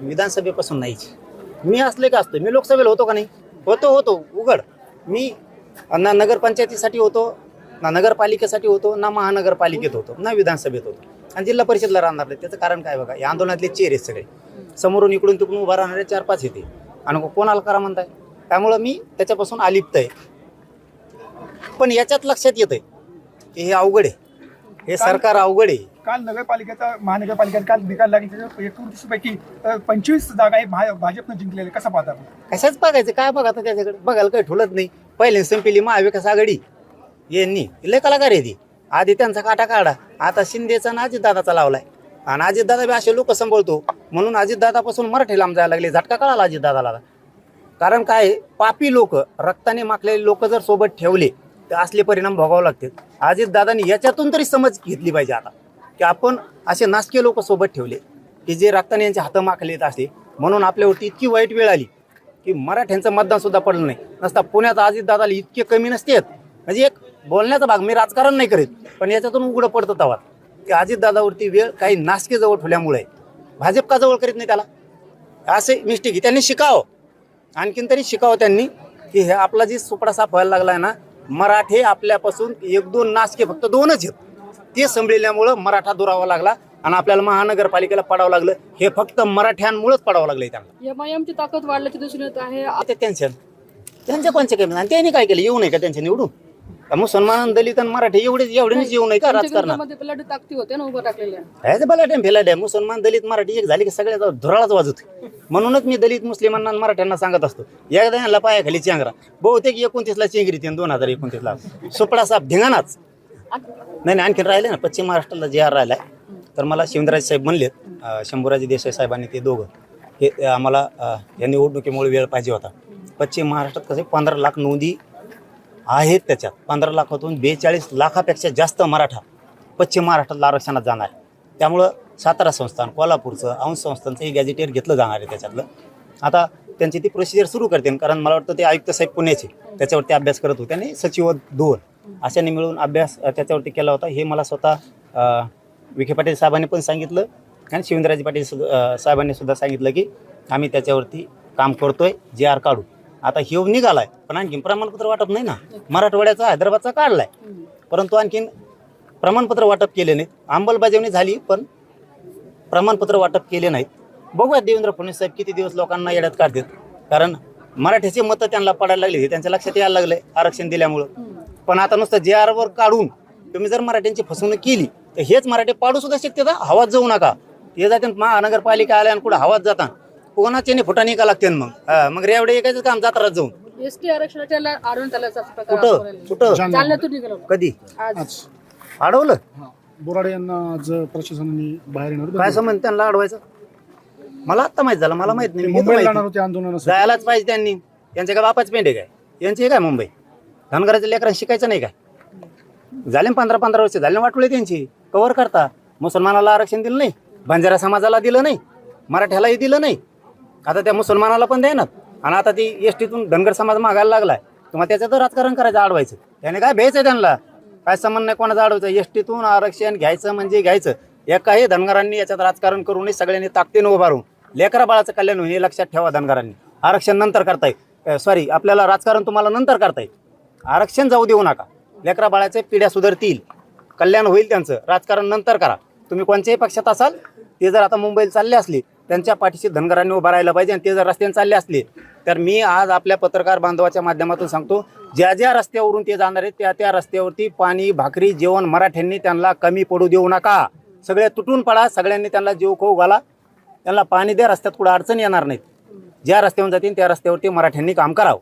विधानसभेपासून नाहीच. मी असले का असतो मी लोकसभेला होतो का नाही? होतो होतो. उघड. मी ना नगरपंचायतीसाठी होतो ना नगरपालिकेसाठी होतो ना महानगरपालिकेत होतो ना विधानसभेत होतो. आणि जिल्हा परिषदला राहणार नाही. त्याचं कारण काय बघा? या आंदोलनातले चेहरे आहेत सगळे. समोरून इकडून तिकडून उभा राहणारे चार पाच येते. आणि कोणाला करा म्हणताय? त्यामुळं मी त्याच्यापासून अलिप्त आहे. पण याच्यात लक्षात येतंय की हे अवघड आहे. हे सरकार अवघड आहे. काल नगरपालिकेचा महानगरपालिकेत काल निकाल लागला पैकी पंचवीस जागा हे भाजपनं जिंकलेले. कसं पाहता आपण? कशाच बघायचं? काय बघा आता त्याच्याकडे? बघायला काही ठुलत नाही. पहिले संपली महाविकास आघाडी यांनी. लय कलाकार आहे ती. आधी त्यांचा काटा काढा. आता शिंदेचा आणि अजितदादाचा लावलाय. आणि अजितदादा बी असे लोक सांभाळतो. म्हणून अजितदादापासून मराठी लांब जायला लागले. झटका कळाला अजितदादाला. कारण काय? आहे, पापी लोक रक्ताने माखलेले लोक जर सोबत ठेवले तर असले परिणाम भोगावे लागतील. अजितदादांनी याच्यातून तरी समज घेतली पाहिजे आता. की आपण असे नासके लोक सोबत ठेवले की जे रक्ताने यांचे हात माखलेत असले म्हणून आपल्यावरती इतकी वाईट वेळ आली की मराठ्यांचं मतदान सुद्धा पडलं नाही. नसता पुण्यात अजितदादाला इतके कमी नसतेत म्हणजे एक बोलण्याचा भाग मी राजकारण नाही करीत पण याच्यातून उघडं पडतं तवा की अजितदादावरती वेळ काही नासके जवळ ठेवल्यामुळे भाजप का जवळ करीत नाही त्याला? असे मिस्टेक त्यांनी शिकावं. आणखीन तरी शिकावं त्यांनी की हे आपला जी सुपडा साफ व्हायला आहे ना मराठे आपल्यापासून एक दोन नासके फक्त दोनच आहेत. ते संभळल्यामुळं मराठा दुरावा लागला आणि आपल्याला महानगरपालिकेला पडावं लागलं. हे फक्त मराठ्यांमुळेच पडावं लागलंय त्यांना. एम आय एमची ताकद वाढल्याची दिसून येत आहे. आता टेन्शन त्यांचे कोणचे कमी आणि त्यांनी काय केलं? येऊ नये का त्यांच्या निवडून? मुसलमान दलित आणि मराठी एवढे एवढेच येऊ नये का राजकारणात? विरोधामध्ये पलाटी ताकदी होते ना उभं टाकलेल्या काय ते बलाट्या फेलाट्या मुसलमान दलित मराठी एक झाली की सगळ्याचा धुराळाच वाजत. म्हणूनच मी दलित मुस्लिमांना आणि मराठ्यांना सांगत असतो एकदा यांना पायाखाली चेंगरा. बहुतेक एकोणतीसला चेंगरी तीन दोन हजार एकोणतीसला. सुपडा साप धिंगाणाच. नाही आणखीन राहिले ना पश्चिम महाराष्ट्राला जे आर राहिलाय तर मला शिवराज साहेब म्हणलेत अं, शंभूराजे देसाई साहेबांनी ते दोघं हे आम्हाला या निवडणुकीमुळे वेळ पाहिजे होता. पश्चिम महाराष्ट्रात कसे पंधरा लाख नोंदी आहेत त्याच्यात. पंधरा लाखातून बेचाळीस लाखापेक्षा जास्त मराठा पश्चिम महाराष्ट्रातला आरक्षणात जाणार. आहे त्यामुळं सातारा संस्थान कोल्हापूरचं अंश संस्थानचं हे गॅजेटियर घेतलं जाणार आहे त्याच्यातलं. आता त्यांची ती प्रोसिजर सुरू करतील कारण मला वाटतं ते आयुक्त साहेब पुण्याचे त्याच्यावरती अभ्यास करत होते आणि सचिव दोन अशाने मिळून अभ्यास त्याच्यावरती केला होता. हे मला स्वतः विखे पाटील साहेबांनी पण सांगितलं आणि शिवेंद्रराजे पाटील सुद्धा- साहेबांनी सुद्धा सांगितलं की आम्ही त्याच्यावरती काम करतोय जे आर काढू. आता हिव निघालाय पण आणखीन प्रमाणपत्र वाटप नाही ना. मराठवाड्याचा हैदराबादचा काढलाय. परंतु आणखीन प्रमाणपत्र वाटप केले नाहीत. अंमलबजावणी झाली पण प्रमाणपत्र वाटप केले नाहीत. बघूया देवेंद्र फडणवीस साहेब किती दिवस लोकांना येड्यात काढतात. कारण मराठीचे मतं त्यांना पडायला लागले हे त्यांच्या लक्षात यायला लागलंय आरक्षण दिल्यामुळं. पण आता नुसतं जे आरवर काढून तुम्ही जर मराठ्यांची फसवणूक केली तर हेच मराठी पाडू सुद्धा शकते ना हवात जाऊ नका. हे जाते महानगरपालिका आल्या आणि कुठं हवात जाता. कोणाचे फुटाने का लागते मग? हा, मग रेवडे एकाच काम जात्रात जाऊन. एस टी आरक्षणाच्या ला- आढळून आल्याचा प्रकार कुठं. कुठं? जालन्यातून निघालो. कधी? आज. अडवलं बोराडे यांना आज प्रशासनाने बाहेर येणार काय संबंध त्यांना अडवायचं मला आत्ता माहीत झालं मला माहीत नाही. मी मुंबईला. जाणार होते आंदोलनासाठी जायलाच पाहिजे त्यांनी. त्यांच्या काय बापाच पेंडे काय? यांचे हे काय मुंबई? धनगराच्या लेकरांना शिकायचं नाही काय? झाले ना पंधरा पंधरा वर्ष. झाले ना वाटवले त्यांची. कव्हर करता. मुसलमानाला आरक्षण दिलं नाही. बंजारा समाजाला दिलं नाही. मराठ्यालाही दिलं नाही. आता त्या मुसलमानाला पण देणार. आणि आता ती एस टीतून धनगर समाज मागायला लागलाय. तुम्हाला त्याच्यात राजकारण करायचं अडवायचं त्याने काय भ्यायचं त्यांना? काय संबंध नाही कोणाचं अडवायचं एस टीतून आरक्षण घ्यायचं म्हणजे घ्यायचं. एकाही धनगरांनी याच्यात राजकारण करून सगळ्यांनी ताकदीनं उभारून लेकरा बाळाचं कल्याण होईल हे लक्षात ठेवा धनगरांनी. आरक्षण नंतर करता सॉरी आपल्याला राजकारण तुम्हाला नंतर करता येईल आरक्षण जाऊ देऊ नका. लेकरा बाळाचे पिढ्या सुधारतील. कल्याण होईल त्यांचं. राजकारण नंतर करा. तुम्ही कोणत्याही पक्षात असाल ते जर आता मुंबईला चालले असले त्यांच्या पाठीशी धनगरांनी उभं राहिला पाहिजे आणि ते जर रस्त्याने चालले असले तर मी आज आपल्या पत्रकार बांधवाच्या माध्यमातून सांगतो ज्या ज्या रस्त्यावरून ते जाणार आहेत त्या त्या रस्त्यावरती पाणी भाकरी जेवण मराठ्यांनी त्यांना कमी पडू देऊ नका. सगळे तुटून पडा सगळ्यांनी त्यांना जीव खाऊ घाला. त्यांना पाणी द्या रस्त्यात कुठं अडचण येणार नाहीत. ज्या रस्त्यावरून जातील त्या रस्त्यावरती मराठ्यांनी काम करावं.